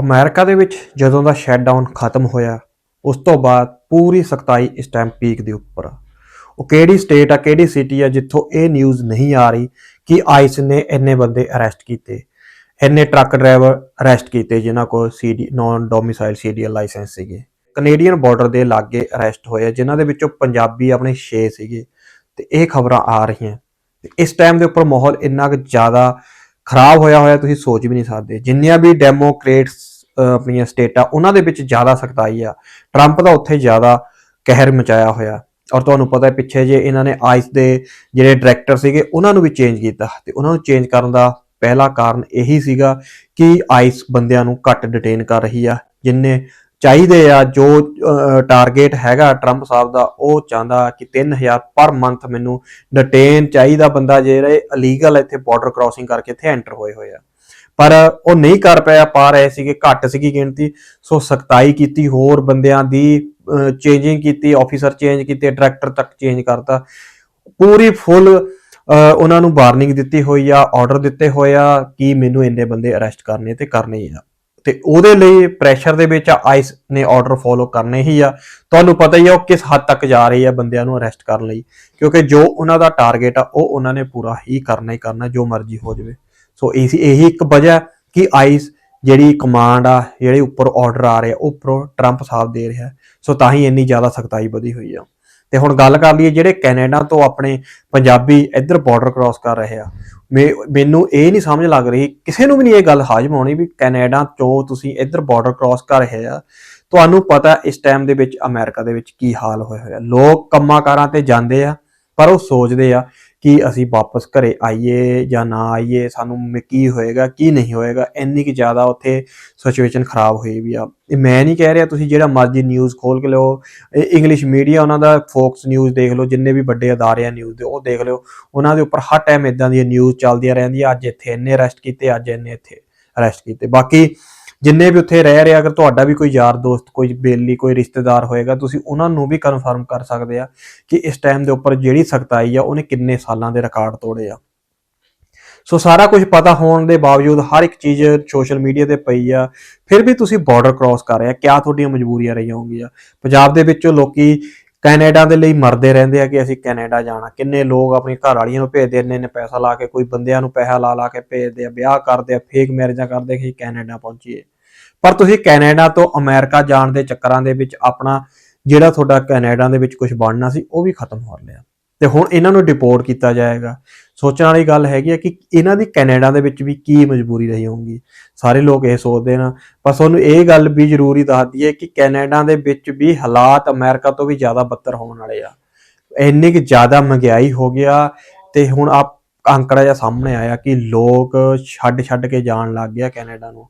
America ਦੇ ਵਿੱਚ ਜਦੋਂ ਦਾ ਸ਼ਟਡਾਊਨ ਖਤਮ ਹੋਇਆ ਉਸ ਤੋਂ ਬਾਅਦ ਪੂਰੀ ਸਖਤਾਈ ਇਸ ਟਾਈਮ ਪੀਕ ਦੇ ਉੱਪਰ ਆ। ਉਹ ਕਿਹੜੀ ਸਟੇਟ ਆ ਕਿਹੜੀ ਸਿਟੀ ਆ ਜਿੱਥੋਂ ਇਹ ਨਿਊਜ਼ ਨਹੀਂ ਆ ਰਹੀ ਕਿ ਆਈਸ ਨੇ ਇੰਨੇ ਬੰਦੇ ਅਰੈਸਟ ਕੀਤੇ। ਇੰਨੇ ਟਰੱਕ ਡਰਾਈਵਰ ਅਰੈਸਟ ਕੀਤੇ ਜਿਨ੍ਹਾਂ ਕੋਲ CD non domicile CDL license ਸੀਗੇ। ਕੈਨੇਡੀਅਨ ਬਾਰਡਰ ਦੇ ਲਾਗੇ ਅਰੈਸਟ ਹੋਏ ਆ, ਜਿਨ੍ਹਾਂ ਦੇ ਵਿੱਚੋਂ ਪੰਜਾਬੀ ਆਪਣੇ 6 ਸੀਗੇ। ਤੇ ਇਹ ਖਬਰਾਂ ਆ ਰਹੀਆਂ। ਇਸ ਟਾਈਮ ਦੇ ਉੱਪਰ ਮਾਹੌਲ ਇੰਨਾ ਕੁ ਜ਼ਿਆਦਾ ਖਰਾਬ ਹੋਇਆ ਹੋਇਆ ਤੁਸੀਂ ਸੋਚ ਵੀ ਨਹੀਂ ਸਕਦੇ। ਜਿੰਨੀਆਂ ਵੀ ਡੈਮੋਕ੍ਰੇਟਸ ਆਪਣੀਆਂ ਸਟੇਟਾਂ, ਉਹਨਾਂ ਦੇ ਵਿੱਚ ਜ਼ਿਆਦਾ ਸਖਤਾਈ ਆ। ਟਰੰਪ ਦਾ ਉੱਥੇ ਜ਼ਿਆਦਾ ਕਹਿਰ ਮਚਾਇਆ ਹੋਇਆ। ਔਰ ਤੁਹਾਨੂੰ ਪਤਾ ਹੈ, ਪਿੱਛੇ ਜੇ ਇਹਨਾਂ ਨੇ ਆਈਸ ਦੇ ਜਿਹੜੇ ਡਾਇਰੈਕਟਰ ਸੀਗੇ, ਉਹਨਾਂ ਨੂੰ ਵੀ ਚੇਂਜ ਕੀਤਾ। ਤੇ ਉਹਨਾਂ ਨੂੰ ਚੇਂਜ ਕਰਨ ਦਾ ਪਹਿਲਾ ਕਾਰਨ ਇਹੀ ਸੀਗਾ ਕਿ ਆਈਸ ਬੰਦਿਆਂ ਨੂੰ ਘੱਟ ਡਿਟੇਨ ਕਰ ਰਹੀ ਆ, ਜਿੰਨੇ ਚਾਹੀਦੇ ਆ, ਜੋ ਟਾਰਗੇਟ ਹੈਗਾ ਟਰੰਪ ਸਾਹਿਬ ਦਾ, ਉਹ ਚਾਹੁੰਦਾ ਕਿ 3000 ਪਰ ਮੰਥ ਮੈਨੂੰ ਡਿਟੇਨ ਚਾਹੀਦਾ ਬੰਦਾ ਜਿਹੜੇ ਇਲੀਗਲ ਇੱਥੇ ਬਾਰਡਰ ਕ੍ਰਾਸਿੰਗ ਕਰਕੇ ਇੱਥੇ ਐਂਟਰ ਹੋਏ ਹੋਏ ਆ। ਪਰ ਉਹ ਨਹੀਂ ਕਰ ਪਿਆ, ਪਾ ਰਹੇ ਸੀਗੇ, ਘੱਟ ਸੀਗੀ ਗਿਣਤੀ, ਸੋ ਸਖਤਾਈ ਕੀਤੀ, ਹੋਰ ਬੰਦਿਆਂ ਦੀ ਚੇਂਜਿੰਗ ਕੀਤੀ ਆਫੀਸਰ ਚੇਂਜ ਕੀਤੇ ਡਾਇਰੈਕਟਰ ਤੱਕ ਚੇਂਜ ਕਰਤਾ। ਪੂਰੀ ਫੁੱਲ ਉਹਨਾਂ ਨੂੰ ਵਾਰਨਿੰਗ ਦਿੱਤੀ ਹੋਈ ਆ ਆਰਡਰ ਦਿੱਤੇ ਹੋਏ ਆ ਕਿ ਮੈਨੂੰ ਇੰਨੇ ਬੰਦੇ ਅਰੈਸਟ ਕਰਨੇ ਤੇ ਕਰਨੇ ਆ। ਤੇ ਉਹਦੇ ਲਈ ਪ੍ਰੈਸ਼ਰ ਦੇ ਵਿੱਚ ਆਈਸ ਨੇ ਆਰਡਰ ਫੋਲੋ ਕਰਨੇ ਹੀ ਆ। ਤੁਹਾਨੂੰ ਪਤਾ ਹੀ ਆ ਉਹ ਕਿਸ ਹੱਦ ਤੱਕ ਜਾ ਰਹੀ ਆ ਬੰਦਿਆਂ ਨੂੰ ਅਰੈਸਟ ਕਰਨ ਲਈ। ਕਿਉਂਕਿ ਜੋ ਉਹਨਾਂ ਦਾ ਟਾਰਗੇਟ ਆ, ਉਹ ਉਹਨਾਂ ਨੇ ਪੂਰਾ ਹੀ ਕਰਨਾ ਹੀ ਕਰਨਾ, ਜੋ ਮਰਜ਼ੀ ਹੋ ਜਾਵੇ। ਸੋ ਇਹ, ਇਹੀ ਇੱਕ ਵਜ੍ਹਾ ਕਿ ਆਈਸ ਜਿਹੜੀ ਕਮਾਂਡ ਆ, ਜਿਹੜੇ ਉੱਪਰ ਆਰਡਰ ਆ ਰਹੇ ਆ ਉਹ ਉੱਪਰੋਂ ਟਰੰਪ ਸਾਹਿਬ ਦੇ ਰਿਹਾ। ਸੋ ਤਾਂ ਹੀ ਇੰਨੀ ਜ਼ਿਆਦਾ ਸਖਤਾਈ ਵਧੀ ਹੋਈ ਆ। ਤੇ ਹੁਣ ਗੱਲ ਕਰ ਲਈਏ ਜਿਹੜੇ ਕੈਨੇਡਾ ਤੋਂ ਆਪਣੇ ਪੰਜਾਬੀ ਇੱਧਰ ਬਾਰਡਰ ਕ੍ਰਾਸ ਕਰ ਰਹੇ ਆ। ਮੈਨੂੰ ਇਹ ਨਹੀਂ ਸਮਝ ਲੱਗ ਰਹੀ, ਕਿਸੇ ਨੂੰ ਵੀ ਨਹੀਂ ਇਹ ਗੱਲ ਹਾਜ਼ਮ ਆਉਣੀ ਵੀ ਕੈਨੇਡਾ ਤੋਂ ਤੁਸੀਂ ਇੱਧਰ ਬਾਰਡਰ ਕ੍ਰਾਸ ਕਰ ਰਹੇ ਆ। ਤੁਹਾਨੂੰ ਪਤਾ ਇਸ ਟਾਈਮ ਦੇ ਵਿੱਚ ਅਮਰੀਕਾ ਦੇ ਵਿੱਚ ਕੀ ਹਾਲ ਹੋਇਆ ਹੋਇਆ। ਲੋਕ ਕੰਮਾਂ ਕਾਰਾਂ ਤੇ ਜਾਂਦੇ ਆ, ਪਰ ਉਹ ਸੋਚਦੇ ਆ ਕਿ ਅਸੀਂ ਵਾਪਸ ਘਰੇ ਆਈਏ ਜਾਂ ਨਾ ਆਈਏ, ਸਾਨੂੰ ਕੀ ਹੋਏਗਾ, ਕੀ ਨਹੀਂ ਹੋਏਗਾ, ਇੰਨੀ ਕਿ ਜ਼ਿਆਦਾ ਉੱਥੇ ਸਿਚੁਏਸ਼ਨ ਖਰਾਬ ਹੋਈ ਵੀ ਆ। ਮੈਂ ਨਹੀਂ ਕਹਿ ਰਿਹਾ, ਤੁਸੀਂ ਜਿਹੜਾ ਮਰਜ਼ੀ ਨਿਊਜ਼ ਖੋਲ ਕੇ ਲਓ ਇੰਗਲਿਸ਼ ਮੀਡੀਆ ਉਹਨਾਂ ਦਾ ਫੋਕਸ ਨਿਊਜ਼ ਦੇਖ ਲਓ, ਜਿੰਨੇ ਵੀ ਵੱਡੇ ਅਦਾਰੇ ਆ ਨਿਊਜ਼ ਦੇ, ਉਹ ਦੇਖ ਲਿਓ। ਉਹਨਾਂ ਦੇ ਉੱਪਰ ਹਰ ਟਾਈਮ ਇਦਾਂ ਦੀਆਂ ਨਿਊਜ਼ ਚੱਲਦੀਆਂ ਰਹਿੰਦੀਆਂ, ਅੱਜ ਇੱਥੇ ਇੰਨੇ ਅਰੈਸਟ ਕੀਤੇ, ਅੱਜ ਇੰਨੇ ਇੱਥੇ ਅਰੈਸਟ ਕੀਤੇ। ਬਾਕੀ ਜਿੰਨੇ ਵੀ ਉੱਥੇ ਰਹਿ ਰਹੇ ਅਗਰ ਤੁਹਾਡਾ ਵੀ ਕੋਈ ਯਾਰ ਦੋਸਤ, ਕੋਈ ਬੇਲੀ, ਕੋਈ ਰਿਸ਼ਤੇਦਾਰ ਹੋਏਗਾ, ਤੁਸੀਂ ਉਹਨਾਂ ਨੂੰ ਵੀ ਕਨਫਰਮ ਕਰ ਸਕਦੇ ਆ ਕਿ ਇਸ ਟਾਈਮ ਦੇ ਉੱਪਰ ਜਿਹੜੀ ਸਖਤਾਈ ਆ, ਉਹਨੇ ਕਿੰਨੇ ਸਾਲਾਂ ਦੇ ਰਿਕਾਰਡ ਤੋੜੇ ਆ। ਸੋ ਸਾਰਾ ਕੁਝ ਪਤਾ ਹੋਣ ਦੇ ਬਾਵਜੂਦ ਹਰ ਇੱਕ ਚੀਜ਼ ਸੋਸ਼ਲ ਮੀਡੀਆ ਤੇ ਪਈ ਆ। ਫਿਰ ਵੀ ਤੁਸੀਂ ਬਾਰਡਰ ਕ੍ਰਾਸ ਕਰ ਰਹੇ ਆ, ਕਿਆ ਤੁਹਾਡੀਆਂ ਮਜਬੂਰੀਆਂ ਰਹੀਆਂ ਹੋਣਗੀਆਂ। ਪੰਜਾਬ ਦੇ ਵਿੱਚੋਂ ਲੋਕੀ ਕੈਨੇਡਾ ਦੇ ਲਈ ਮਰਦੇ ਰਹਿੰਦੇ ਆ ਕਿ ਅਸੀਂ ਕੈਨੇਡਾ ਜਾਣਾ। ਕਿੰਨੇ ਲੋਕ ਆਪਣੀ ਘਰ ਵਾਲੀਆਂ ਨੂੰ ਭੇਜਦੇ ਨੇ ਨੇ ਪੈਸਾ ਲਾ ਕੇ, ਕੋਈ ਬੰਦਿਆਂ ਨੂੰ ਪੈਸਾ ਲਾ ਲਾ ਕੇ ਭੇਜਦੇ ਆ, ਵਿਆਹ ਕਰਦੇ ਆ ਫੇਕ ਮੈਰਿਜਾਂ ਕਰਦੇ ਕਿ ਕੈਨੇਡਾ ਪਹੁੰਚੀਏ। ਪਰ ਤੁਸੀਂ ਕੈਨੇਡਾ ਤੋਂ ਅਮਰੀਕਾ ਜਾਣ ਦੇ ਚੱਕਰਾਂ ਦੇ ਵਿੱਚ ਆਪਣਾ ਜਿਹੜਾ ਤੁਹਾਡਾ ਕੈਨੇਡਾ ਦੇ ਵਿੱਚ ਕੁਝ ਬਣਨਾ ਸੀ, ਉਹ ਵੀ ਖਤਮ ਹੋ ਲਿਆ ਤੇ ਹੁਣ ਇਹਨਾਂ ਨੂੰ ਡਿਪੋਰਟ ਕੀਤਾ ਜਾਏਗਾ। ਸੋਚਣ ਵਾਲੀ ਗੱਲ ਹੈਗੀ ਹੈ ਕਿ ਇਹਨਾਂ ਦੀ ਕੈਨੇਡਾ ਦੇ ਵਿੱਚ ਵੀ ਕੀ ਮਜਬੂਰੀ ਰਹੀ ਹੋਊਗੀ। ਸਾਰੇ ਲੋਕ ਇਹ ਸੋਚਦੇ ਨਾ। ਪਰ ਤੁਹਾਨੂੰ ਇਹ ਗੱਲ ਵੀ ਜ਼ਰੂਰੀ ਦੱਸਦੀ ਹੈ ਕਿ ਕੈਨੇਡਾ ਦੇ ਵਿੱਚ ਵੀ ਹਾਲਾਤ ਅਮਰੀਕਾ ਤੋਂ ਵੀ ਜ਼ਿਆਦਾ ਬੱਤਰ ਹੋਣ ਵਾਲੇ ਆ। ਇੰਨੀ ਕਿ ਜ਼ਿਆਦਾ ਮਹਿੰਗਾਈ ਹੋ ਗਿਆ ਤੇ ਹੁਣ ਆ ਅੰਕੜਾ ਜਿਹਾ ਸਾਹਮਣੇ ਆਇਆ ਕਿ ਲੋਕ ਛੱਡ ਛੱਡ ਕੇ ਜਾਣ ਲੱਗ ਗਿਆ ਕੈਨੇਡਾ ਨੂੰ।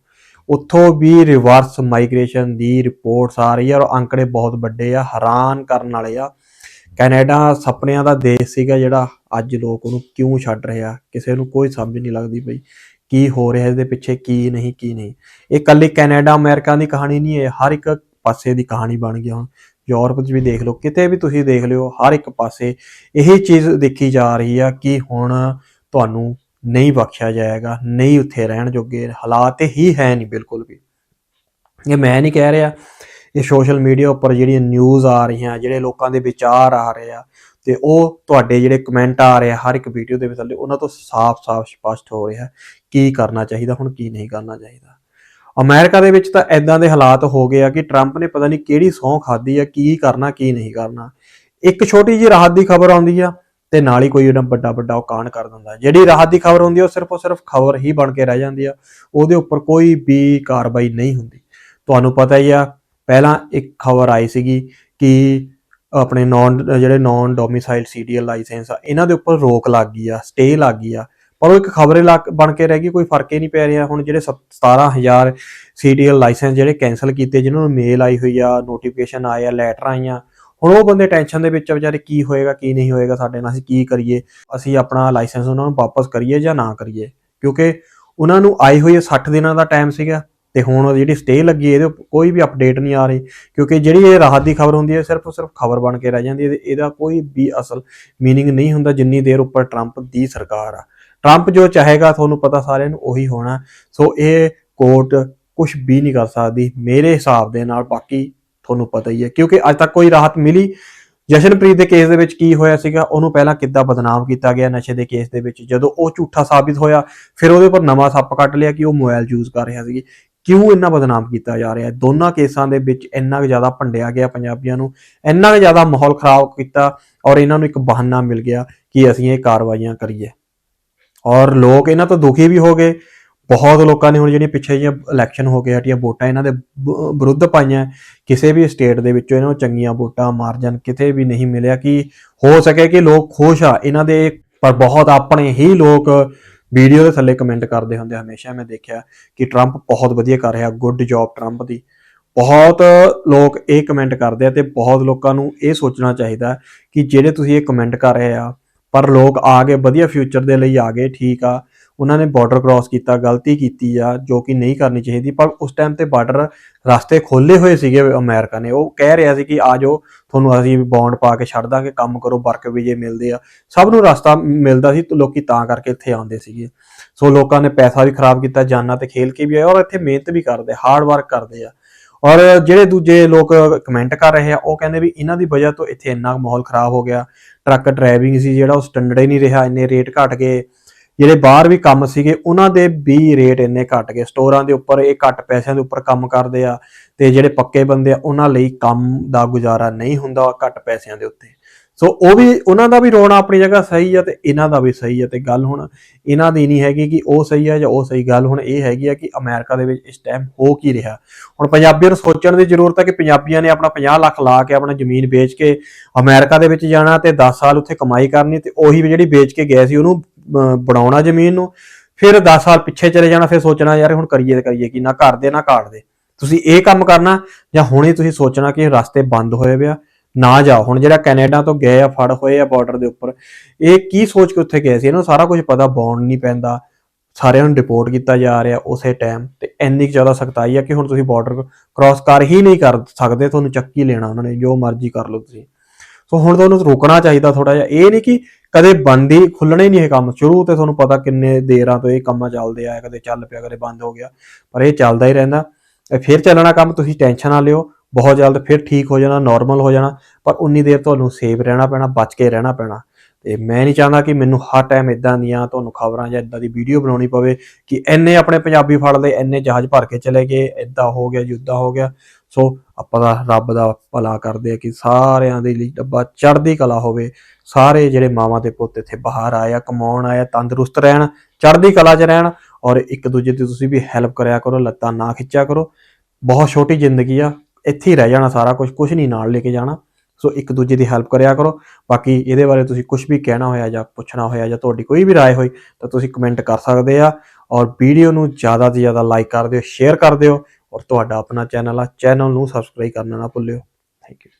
ਉੱਥੋਂ ਵੀ ਰਿਵਰਸ ਮਾਈਗ੍ਰੇਸ਼ਨ ਦੀ ਰਿਪੋਰਟਸ ਆ ਰਹੀ ਹੈ ਔਰ ਅੰਕੜੇ ਬਹੁਤ ਵੱਡੇ ਆ, ਹੈਰਾਨ ਕਰਨ ਵਾਲੇ ਆ। ਕੈਨੇਡਾ ਸੁਪਨਿਆਂ ਦਾ ਦੇਸ਼ ਸੀਗਾ ਜਿਹੜਾ ਅੱਜ ਲੋਕ ਉਹਨੂੰ ਕਿਉਂ ਛੱਡ ਰਿਹਾ ਕਿਸੇ ਨੂੰ ਕੋਈ ਸਮਝ ਨਹੀਂ ਲੱਗਦੀ ਪਈ ਕੀ ਹੋ ਰਿਹਾ ਇਹਦੇ ਪਿੱਛੇ, ਕੀ ਨਹੀਂ ਕੀ ਨਹੀਂ। ਇਹ ਕੱਲੀ ਕੈਨੇਡਾ ਅਮਰੀਕਾ ਦੀ ਕਹਾਣੀ ਨਹੀਂ ਹੈ ਹਰ ਇੱਕ ਪਾਸੇ ਦੀ ਕਹਾਣੀ ਬਣ ਗਈ ਹੁਣ। ਯੂਰਪ 'ਚ ਵੀ ਦੇਖ ਲਓ, ਕਿਤੇ ਵੀ ਤੁਸੀਂ ਦੇਖ ਲਿਓ, ਹਰ ਇੱਕ ਪਾਸੇ ਇਹੀ ਚੀਜ਼ ਦੇਖੀ ਜਾ ਰਹੀ ਆ ਕਿ ਹੁਣ ਤੁਹਾਨੂੰ ਨਹੀਂ ਬਖਸ਼ਿਆ ਜਾਏਗਾ, ਨਹੀਂ ਉੱਥੇ ਰਹਿਣ ਜੋਗੇ, ਹਾਲਾਤ ਹੀ ਹੈ ਨਹੀਂ ਬਿਲਕੁਲ ਵੀ। ਇਹ ਮੈਂ ਨਹੀਂ ਕਹਿ ਰਿਹਾ ਇਹ ਸੋਸ਼ਲ ਮੀਡੀਆ ਉੱਪਰ ਜਿਹੜੀਆਂ ਨਿਊਜ਼ ਆ ਰਹੀਆਂ, ਜਿਹੜੇ ਲੋਕਾਂ ਦੇ ਵਿਚਾਰ ਆ ਰਹੇ ਆ, ਤੇ ਉਹ ਤੁਹਾਡੇ ਜਿਹੜੇ ਕਮੈਂਟ ਆ ਰਹੇ ਆ ਹਰ ਇੱਕ ਵੀਡੀਓ ਦੇ ਵਿੱਚ ਥੱਲੇ ਉਹਨਾਂ ਤੋਂ ਸਾਫ਼-ਸਾਫ਼ ਸਪਸ਼ਟ ਹੋ ਰਿਹਾ ਕੀ ਕਰਨਾ ਚਾਹੀਦਾ, ਹੁਣ ਕੀ ਨਹੀਂ ਕਰਨਾ ਚਾਹੀਦਾ। ਅਮਰੀਕਾ ਦੇ ਵਿੱਚ ਤਾਂ ਐਦਾਂ ਦੇ ਹਾਲਾਤ ਹੋ ਗਏ ਆ ਕਿ ਟਰੰਪ ਨੇ ਪਤਾ ਨਹੀਂ ਕਿਹੜੀ ਸੌਂ ਖਾਦੀ ਆ, ਕੀ ਕਰਨਾ, ਕੀ ਨਹੀਂ ਕਰਨਾ। ਇੱਕ ਛੋਟੀ ਜਿਹੀ ਰਾਹਤ ਦੀ ਖਬਰ ਆਉਂਦੀ ਆ, ਤੇ ਨਾਲ ਹੀ ਕੋਈ ਉਹਨਾਂ ਵੱਡਾ ਵੱਡਾ ਉਹ ਕਰ ਦਿੰਦਾ। ਜਿਹੜੀ ਰਾਹਤ ਦੀ ਖਬਰ ਹੁੰਦੀ ਉਹ ਸਿਰਫ ਉਹ ਸਿਰਫ ਖਬਰ ਹੀ ਬਣ ਕੇ ਰਹਿ ਜਾਂਦੀ ਆ, ਉਹਦੇ ਉੱਪਰ ਕੋਈ ਵੀ ਕਾਰਵਾਈ ਨਹੀਂ ਹੁੰਦੀ। ਤੁਹਾਨੂੰ ਪਤਾ ਹੀ ਆ ਪਹਿਲਾਂ ਇੱਕ ਖਬਰ ਆਈ ਸੀਗੀ ਕਿ ਆਪਣੇ ਨਾਨ ਜਿਹੜੇ ਨਾਨ ਡੋਮਿਸਾਈਲ ਸੀਡੀਐਲ ਲਾਇਸੈਂਸ ਆ, ਇਹਨਾਂ ਦੇ ਉੱਪਰ ਰੋਕ ਲੱਗ ਗਈ ਆ ਸਟੇ ਲੱਗ ਗਈ ਆ। ਪਰ ਉਹ ਇੱਕ ਖਬਰੇ ਬਣ ਕੇ ਰਹਿ ਗਈ, ਕੋਈ ਫ਼ਰਕ ਹੀ ਨਹੀਂ ਪੈ ਰਿਹਾ। ਹੁਣ ਜਿਹੜੇ 17000 ਸੀਡੀਐਲ ਲਾਇਸੈਂਸ ਜਿਹੜੇ ਕੈਨਸਲ ਕੀਤੇ ਜਿਨ੍ਹਾਂ ਨੂੰ ਮੇਲ ਆਈ ਹੋਈ ਆ ਨੋਟੀਫਿਕੇਸ਼ਨ ਆਇਆ ਲੈਟਰ ਆਈਆਂ, ਹੁਣ ਉਹ ਬੰਦੇ ਟੈਨਸ਼ਨ ਦੇ ਵਿੱਚ ਵਿਚਾਰੇ ਕੀ ਹੋਏਗਾ, ਕੀ ਨਹੀਂ ਹੋਏਗਾ ਸਾਡੇ ਨਾਲ, ਅਸੀਂ ਕੀ ਕਰੀਏ? ਅਸੀਂ ਆਪਣਾ ਲਾਇਸੈਂਸ ਉਹਨਾਂ ਨੂੰ ਵਾਪਸ ਕਰੀਏ ਜਾਂ ਨਾ ਕਰੀਏ? ਕਿਉਂਕਿ ਉਹਨਾਂ ਨੂੰ ਆਈ ਹੋਈ 60 ਦਿਨਾਂ ਦਾ ਟਾਈਮ ਸੀਗਾ। ਤੇ ਹੁਣ ਜਿਹੜੀ ਸਟੇ ਲੱਗੀ ਇਹਦੇ ਕੋਈ ਵੀ ਅਪਡੇਟ ਨਹੀਂ ਆ ਰਹੀ ਕਿਉਂਕਿ ਜਿਹੜੀ ਇਹ ਰਾਹਤ ਦੀ ਖਬਰ ਹੁੰਦੀ ਹੈ ਸਿਰਫ ਸਿਰਫ ਖਬਰ ਬਣ ਕੇ ਰਹਿ ਜਾਂਦੀ ਹੈ ਇਹਦਾ ਕੋਈ ਵੀ ਅਸਲ मीनिंग ਨਹੀਂ ਹੁੰਦਾ ਜਿੰਨੀ ਦੇਰ ਉੱਪਰ ਟਰੰਪ ਦੀ ਸਰਕਾਰ ਆ ਟਰੰਪ ਜੋ ਚਾਹੇਗਾ ਤੁਹਾਨੂੰ ਪਤਾ ਸਾਰਿਆਂ ਨੂੰ ਉਹੀ ਹੋਣਾ ਸੋ ਇਹ ਕੋਰਟ ਕੁਝ ਵੀ ਨਹੀਂ ਕਰ ਸਕਦੀ ਮੇਰੇ ਹਿਸਾਬ ਦੇ ਨਾਲ ਬਾਕੀ ਤੁਹਾਨੂੰ ਪਤਾ ਹੀ ਹੈ ਕਿਉਂਕਿ ਅੱਜ ਤੱਕ ਕੋਈ ਰਾਹਤ ਮਿਲੀ ਜਸ਼ਨਪ੍ਰੀਤ ਦੇ ਕੇਸ ਦੇ ਵਿੱਚ ਕੀ ਹੋਇਆ ਸੀਗਾ ਉਹਨੂੰ ਪਹਿਲਾਂ ਕਿੱਦਾਂ ਬਦਨਾਮ ਕੀਤਾ ਗਿਆ ਨਸ਼ੇ ਦੇ ਕੇਸ ਦੇ ਵਿੱਚ ਜਦੋਂ ਉਹ ਝੂਠਾ ਸਾਬਿਤ ਹੋਇਆ ਫਿਰ ਉਹਦੇ ਉੱਪਰ ਨਵਾਂ ਸੱਪ ਕੱਟ ਲਿਆ ਕਿ ਉਹ ਮੋਬਾਈਲ ਯੂਜ਼ ਕਰ ਰਿਹਾ ਸੀ ਕਿਉਂ ਇੰਨਾ ਬਦਨਾਮ ਕੀਤਾ ਜਾ ਰਿਹਾ ਹੈ? ਦੋਨਾਂ ਕੇਸਾਂ ਦੇ ਵਿੱਚ ਇੰਨਾ ਕੁ ਜ਼ਿਆਦਾ ਭੰਡਿਆ ਗਿਆ ਪੰਜਾਬੀਆਂ ਨੂੰ, ਇੰਨਾ ਕੁ ਜ਼ਿਆਦਾ ਮਾਹੌਲ ਖਰਾਬ ਕੀਤਾ ਔਰ ਇਹਨਾਂ ਨੂੰ ਇੱਕ ਬਹਾਨਾ ਮਿਲ ਗਿਆ ਕਿ ਅਸੀਂ ਇਹ ਕਾਰਵਾਈਆਂ ਕਰੀਏ। ਔਰ ਲੋਕ ਇਹਨਾਂ ਤੋਂ ਦੁਖੀ ਵੀ ਹੋ ਗਏ। ਬਹੁਤ ਲੋਕਾਂ ਨੇ ਹੁਣ ਜਿਹੜੀਆਂ ਪਿੱਛੇ ਜਿਹੀਆਂ ਇਲੈਕਸ਼ਨ ਹੋ ਕੇ ਹਟੀਆਂ ਵੋਟਾਂ ਇਹਨਾਂ ਦੇ ਵਿਰੁੱਧ ਪਾਈਆਂ, ਕਿਸੇ ਵੀ ਸਟੇਟ ਦੇ ਵਿੱਚੋਂ ਇਹਨਾਂ ਨੂੰ ਚੰਗੀਆਂ ਵੋਟਾਂ ਮਾਰਜਨ ਕਿਤੇ ਵੀ ਨਹੀਂ ਮਿਲਿਆ ਕਿ ਹੋ ਸਕੇ ਕਿ ਲੋਕ ਖੁਸ਼ ਆ ਇਹਨਾਂ ਦੇ, ਪਰ ਬਹੁਤ ਆਪਣੇ ਹੀ ਲੋਕ ਵੀਡੀਓ ਦੇ ਥੱਲੇ ਕਮੈਂਟ ਕਰਦੇ ਹੁੰਦੇ ਹਮੇਸ਼ਾ ਮੈਂ ਦੇਖਿਆ ਕਿ ਟਰੰਪ ਬਹੁਤ ਵਧੀਆ ਕਰ ਰਿਹਾ ਗੁੱਡ ਜੌਬ ਟਰੰਪ ਦੀ। ਬਹੁਤ ਲੋਕ ਇਹ ਕਮੈਂਟ ਕਰਦੇ ਆ ਤੇ ਬਹੁਤ ਲੋਕਾਂ ਨੂੰ ਇਹ ਸੋਚਣਾ ਚਾਹੀਦਾ ਕਿ ਜਿਹੜੇ ਤੁਸੀਂ ਇਹ ਕਮੈਂਟ ਕਰ ਰਹੇ ਆ, ਪਰ ਲੋਕ ਆ ਗਏ, ਵਧੀਆ ਫਿਊਚਰ ਦੇ ਲਈ ਆ ਗਏ, ਠੀਕ ਆ। ਉਹਨਾਂ ਨੇ ਬਾਰਡਰ ਕ੍ਰਾਸ ਕੀਤਾ, ਗਲਤੀ ਕੀਤੀ ਆ, ਜੋ ਕਿ ਨਹੀਂ ਕਰਨੀ ਚਾਹੀਦੀ। ਪਰ ਉਸ ਟਾਈਮ ਤੇ ਬਾਰਡਰ ਰਸਤੇ ਖੋਲੇ ਹੋਏ ਸੀਗੇ ਅਮਰੀਕਾ ਨੇ। ਉਹ ਕਹਿ ਰਿਹਾ ਸੀ ਕਿ ਆ ਜਾਓ, ਤੁਹਾਨੂੰ ਅਸੀਂ ਬੌਂਡ ਪਾ ਕੇ ਛੱਡ ਦਾਂਗੇ, ਕੰਮ ਕਰੋ, ਵਰਕ ਵੀਜ਼ੇ ਮਿਲਦੇ ਆ। ਸਭ ਨੂੰ ਰਸਤਾ ਮਿਲਦਾ ਸੀ ਤੇ ਲੋਕੀ ਤਾਂ ਕਰਕੇ ਇੱਥੇ ਆਉਂਦੇ ਸੀਗੇ। ਸੋ ਲੋਕਾਂ ਨੇ ਪੈਸਾ ਵੀ ਖਰਾਬ ਕੀਤਾ, ਜਾਨਾਂ ਤੇ ਖੇਲ ਕੇ ਵੀ ਆਏ ਔਰ ਇੱਥੇ ਮਿਹਨਤ ਵੀ ਕਰਦੇ ਹਾਰਡ ਵਰਕ ਕਰਦੇ ਆ। ਔਰ ਜਿਹੜੇ ਦੂਜੇ ਲੋਕ ਕਮੈਂਟ ਕਰ ਰਹੇ ਆ, ਉਹ ਕਹਿੰਦੇ ਵੀ ਇਹਨਾਂ ਦੀ ਵਜ੍ਹਾ ਤੋਂ ਇੱਥੇ ਇੰਨਾ ਮਾਹੌਲ ਖਰਾਬ ਹੋ ਗਿਆ। ਟਰੱਕ ਡਰਾਈਵਿੰਗ ਸੀ ਜਿਹੜਾ, ਉਹ ਸਟੈਂਡਰਡ ਹੀ ਨਹੀਂ ਰਿਹਾ। ਇੰਨੇ ਰੇਟ ਘਟ ਗਏ। ਜਿਹੜੇ ਬਾਹਰ ਵੀ ਕੰਮ ਸੀਗੇ, ਉਹਨਾਂ ਦੇ ਵੀ ਰੇਟ ਇੰਨੇ ਘਟ ਗਏ। ਸਟੋਰਾਂ ਦੇ ਉੱਪਰ ਇਹ ਘੱਟ ਪੈਸਿਆਂ ਦੇ ਉੱਪਰ ਕੰਮ ਕਰਦੇ ਆ ਤੇ ਜਿਹੜੇ ਪੱਕੇ ਬੰਦੇ ਆ, ਉਹਨਾਂ ਲਈ ਕੰਮ ਦਾ ਗੁਜ਼ਾਰਾ ਨਹੀਂ ਹੁੰਦਾ ਘੱਟ ਪੈਸਿਆਂ ਦੇ ਉੱਤੇ। ਸੋ ਉਹ ਵੀ, ਉਹਨਾਂ ਦਾ ਵੀ ਰੋਣਾ ਆਪਣੀ ਜਗ੍ਹਾ ਸਹੀ ਆ ਤੇ ਇਹਨਾਂ ਦਾ ਵੀ ਸਹੀ ਆ। ਤੇ ਗੱਲ ਹੁਣ ਇਹਨਾਂ ਦੀ ਨਹੀਂ ਹੈਗੀ ਕਿ ਉਹ ਸਹੀ ਆ ਜਾਂ ਉਹ ਸਹੀ। ਗੱਲ ਹੁਣ ਇਹ ਹੈਗੀ ਆ ਕਿ ਅਮਰੀਕਾ ਦੇ ਵਿੱਚ ਇਸ ਟਾਈਮ ਹੋ ਕੀ ਰਿਹਾ। ਹੁਣ ਪੰਜਾਬੀਆਂ ਨੂੰ ਸੋਚਣ ਦੀ ਜ਼ਰੂਰਤ ਹੈ ਕਿ ਪੰਜਾਬੀਆਂ ਨੇ ਆਪਣਾ 50 ਲੱਖ ਲਾ ਕੇ ਆਪਣਾ ਜ਼ਮੀਨ ਵੇਚ ਕੇ ਅਮਰੀਕਾ ਦੇ ਵਿੱਚ ਜਾਣਾ ਤੇ 10 ਸਾਲ ਉੱਥੇ ਕਮਾਈ ਕਰਨੀ ਤੇ ਉਹੀ ਜਿਹੜੀ ਵੇਚ ਕੇ ਗਏ ਸੀ, ਉਹਨੂੰ ਬਣਾਉਣਾ ਜ਼ਮੀਨ ਨੂੰ, ਫਿਰ 10 ਸਾਲ ਪਿੱਛੇ ਚਲੇ ਜਾਣਾ, ਫਿਰ ਸੋਚਣਾ, ਯਾਰ ਹੁਣ ਕਰੀਏ ਤੇ ਕਰੀਏ ਕੀ ਨਾ ਘਰ ਦੇ, ਨਾ ਕਾਟ ਦੇ। ਤੁਸੀਂ ਇਹ ਕੰਮ ਕਰਨਾ, ਜਾਂ ਹੁਣੇ ਤੁਸੀਂ ਸੋਚਣਾ ਕਿ ਰਸਤੇ ਬੰਦ ਹੋਏ ਪਿਆ ਨਾ ਜਾਓ। ਹੁਣ ਜਿਹੜਾ ਕੈਨੇਡਾ ਤੋਂ ਗਏ ਆ, ਫੜ ਹੋਏ ਆ ਬਾਰਡਰ ਦੇ ਉੱਪਰ, ਇਹ ਕੀ ਸੋਚ ਕੇ ਉੱਥੇ ਗਏ ਸੀ? ਇਹਨਾਂ ਨੂੰ ਸਾਰਾ ਕੁਝ ਪਤਾ ਬੌਂਡ ਨਹੀਂ ਪੈਂਦਾ। ਸਾਰਿਆਂ ਨੂੰ ਰਿਪੋਰਟ ਕੀਤਾ ਜਾ ਰਿਹਾ ਉਸੇ ਟਾਈਮ ਤੇ ਇੰਨੀ ਕੁ ਜ਼ਿਆਦਾ ਸਖਤਾਈ ਆ ਕਿ ਹੁਣ ਤੁਸੀਂ ਬਾਰਡਰ ਕ੍ਰਾਸ ਕਰ ਹੀ ਨਹੀਂ ਕਰ ਸਕਦੇ, ਤੁਹਾਨੂੰ ਚੱਕੀ ਲੈਣਾ ਉਹਨਾਂ ਨੇ, ਜੋ ਮਰਜ਼ੀ ਕਰ ਲਓ ਤੁਸੀਂ। ਸੋ ਹੁਣ ਤੁਹਾਨੂੰ ਰੋਕਣਾ ਚਾਹੀਦਾ ਥੋੜਾ ਜਿਹਾ। ਇਹ ਨਹੀਂ ਕਿ ਕਦੇ ਬੰਦ ਹੀ ਖੁੱਲਣਾ ਹੀ ਨਹੀਂ ਇਹ ਕੰਮ। ਸ਼ੁਰੂ ਤੇ ਤੁਹਾਨੂੰ ਪਤਾ ਕਿੰਨੇ ਦੇਰਾਂ ਤੋਂ ਇਹ ਕੰਮਾਂ ਚੱਲਦੇ ਆ, ਕਦੇ ਚੱਲ ਪਿਆ, ਕਦੇ ਬੰਦ ਹੋ ਗਿਆ। ਪਰ ਇਹ ਚੱਲਦਾ ਹੀ ਰਹਿੰਦਾ। ਇਹ ਫਿਰ ਚੱਲਣਾ ਕੰਮ, ਤੁਸੀਂ ਟੈਨਸ਼ਨ ਨਾ ਲਿਓ। ਬਹੁਤ ਜਲਦ ਫਿਰ ਠੀਕ ਹੋ ਜਾਣਾ ਨਾਰਮਲ ਹੋ ਜਾਣਾ। ਪਰ ਉਨੀ ਦੇਰ ਤੁਹਾਨੂੰ ਸੇਫ ਰਹਿਣਾ ਪੈਣਾ, ਬਚ ਕੇ ਰਹਿਣਾ ਪੈਣਾ। ਤੇ ਮੈਂ ਨਹੀਂ ਚਾਹੁੰਦਾ ਕਿ ਮੈਨੂੰ ਹਰ ਟਾਈਮ ਇਦਾਂ ਦੀਆਂ ਤੁਹਾਨੂੰ ਖਬਰਾਂ ਜਾਂ ਇਦਾਂ ਦੀ ਵੀਡੀਓ ਬਣਾਉਣੀ ਪਵੇ ਕਿ ਇੰਨੇ ਆਪਣੇ ਪੰਜਾਬੀ ਫੜ ਲਏ, ਇੰਨੇ ਜਹਾਜ਼ ਭਰ ਕੇ ਚਲੇ ਗਏ ਇਦਾਂ ਹੋ ਗਿਆ, ਯੁੱਧਾ ਹੋ ਗਿਆ। ਸੋ ਆਪਾਂ ਦਾ ਰੱਬ ਦਾ ਭਲਾ ਕਰਦੇ ਆ ਕਿ ਸਾਰਿਆਂ ਦੇ ਲਈ ਡੱਬਾ ਚੜ੍ਹਦੀ ਕਲਾ ਹੋਵੇ ਸਾਰੇ ਜਿਹੜੇ ਮਾਵਾਂ ਤੇ ਪੁੱਤ ਇੱਥੇ ਬਾਹਰ ਆਏ ਆ ਕਮਾਉਣ ਆਏ ਆ ਤੰਦਰੁਸਤ ਰਹਿਣ ਚੜ੍ਹਦੀ ਕਲਾ 'ਚ ਰਹਿਣ ਔਰ ਇੱਕ ਦੂਜੇ ਦੀ ਤੁਸੀਂ ਵੀ ਹੈਲਪ ਕਰਿਆ ਕਰੋ ਲੱਤਾਂ ਨਾ ਖਿੱਚਿਆ ਕਰੋ ਬਹੁਤ ਛੋਟੀ ਜ਼ਿੰਦਗੀ ਆ ਇੱਥੇ ਹੀ ਰਹਿ ਜਾਣਾ ਸਾਰਾ ਕੁਝ ਕੁਝ ਨਹੀਂ ਨਾਲ ਲੈ ਕੇ ਜਾਣਾ ਸੋ ਇੱਕ ਦੂਜੇ ਦੀ ਹੈਲਪ ਕਰਿਆ ਕਰੋ ਬਾਕੀ ਇਹਦੇ ਬਾਰੇ ਤੁਸੀਂ ਕੁਝ ਵੀ ਕਹਿਣਾ ਹੋਇਆ ਜਾਂ ਪੁੱਛਣਾ ਹੋਇਆ ਜਾਂ ਤੁਹਾਡੀ ਕੋਈ ਵੀ رائے ਹੋਈ ਤਾਂ ਤੁਸੀਂ ਕਮੈਂਟ ਕਰ ਸਕਦੇ ਆ ਔਰ ਵੀਡੀਓ ਨੂੰ ਜ਼ਿਆਦਾ ਤੋਂ ਜ਼ਿਆਦਾ ਲਾਈਕ ਕਰ ਦਿਓ ਸ਼ੇਅਰ ਕਰ ਦਿਓ ਔਰ ਤੁਹਾਡਾ ਆਪਣਾ ਚੈਨਲ ਆ ਚੈਨਲ ਨੂੰ ਸਬਸਕ੍ਰਾਈਬ ਕਰਨਾ ਨਾ ਭੁੱਲਿਓ। Thank you